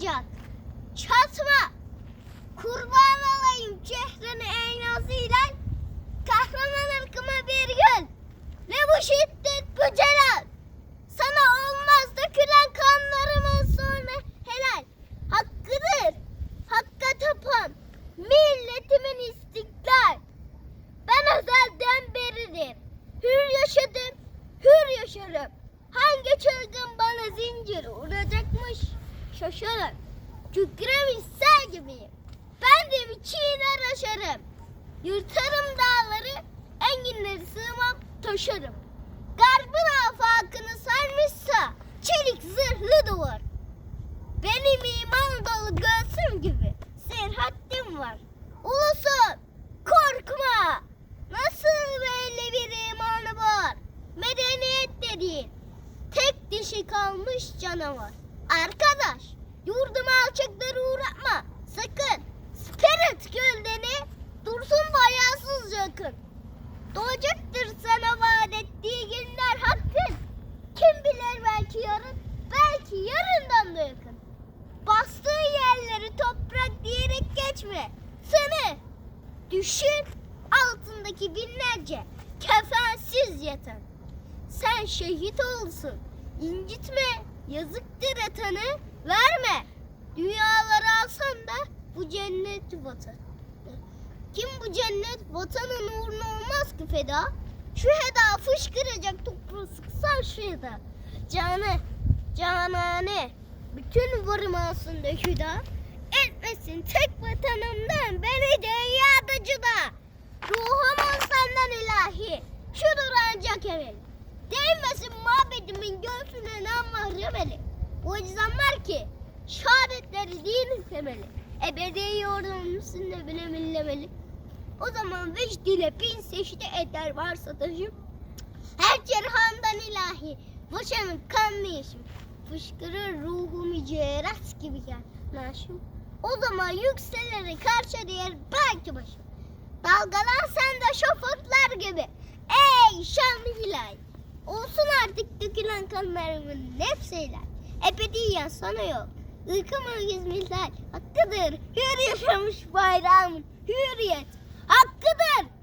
oyuncak. Çatma. Kurban olayım şehrin en azıyla. Kahraman ırkıma bir gün. Ne bu şiddet bu celal. Sana olmaz dökülen kanlarımın sonra helal. Hakkıdır. Hakka tapan. Milletimin istiklal. Ben özelden beridir. Hür yaşadım. Hür yaşarım. Hangi çılgın bana zincir vuracakmış? Şaşarım. Kükremiş sel gibiyim. Ben de bir çiğner aşarım. Yırtarım dağları, enginleri sığmam, taşarım. Garbın afakını sarmışsa çelik zırhlı duvar. Benim iman dolu göğsüm gibi serhattim var. Ulusun korkma. Nasıl böyle bir imanı var? Medeniyet dediğin tek dişi kalmış canavar. Arkadaş yurduma alçakları uğratma. Sakın spirit gölden dursun bayasız yakın. Doğacaktır sana vaat ettiği günler hakkın. Kim bilir belki yarın, belki yarından da yakın. Bastığı yerleri toprak diyerek geçme. Seni düşün altındaki binlerce kefensiz yatan. Sen şehit olsun. incitme, yazıktır atanı, verme. Dünyaları alsan da bu cennet vatan. Kim bu cennet vatanın uğruna olmaz ki feda? Şu heda fışkıracak toprağı sıksan şu heda. Canı, canane, bütün varım aslında hüda. Etmesin tek vatanımdan beni dünyada cüda. Ruhum ol senden ilahi, şudur ancak evvel. Değmesin mabedimin göğsüne mahremeli. Bu eczamlar ki şehadetleri dinin temeli. Ebedi yordum üstünde bile millemeli. O zaman vecdiyle bin seçti eder varsa taşım. Her cerhandan ilahi boşanıp kanlı yaşım. Fışkırır ruhu mücevherat gibi gel naşım. O zaman yükselir karşı diğer belki başım. Dalgalan sen de şafaklar gibi. Ey şanlı hilal. Dökülen kanlarımın nefsiyle. Ebediyen sana yok. Ilkımın hizmetler hakkıdır. Hür yaşamış bayrağımın hürriyet. Hakkıdır.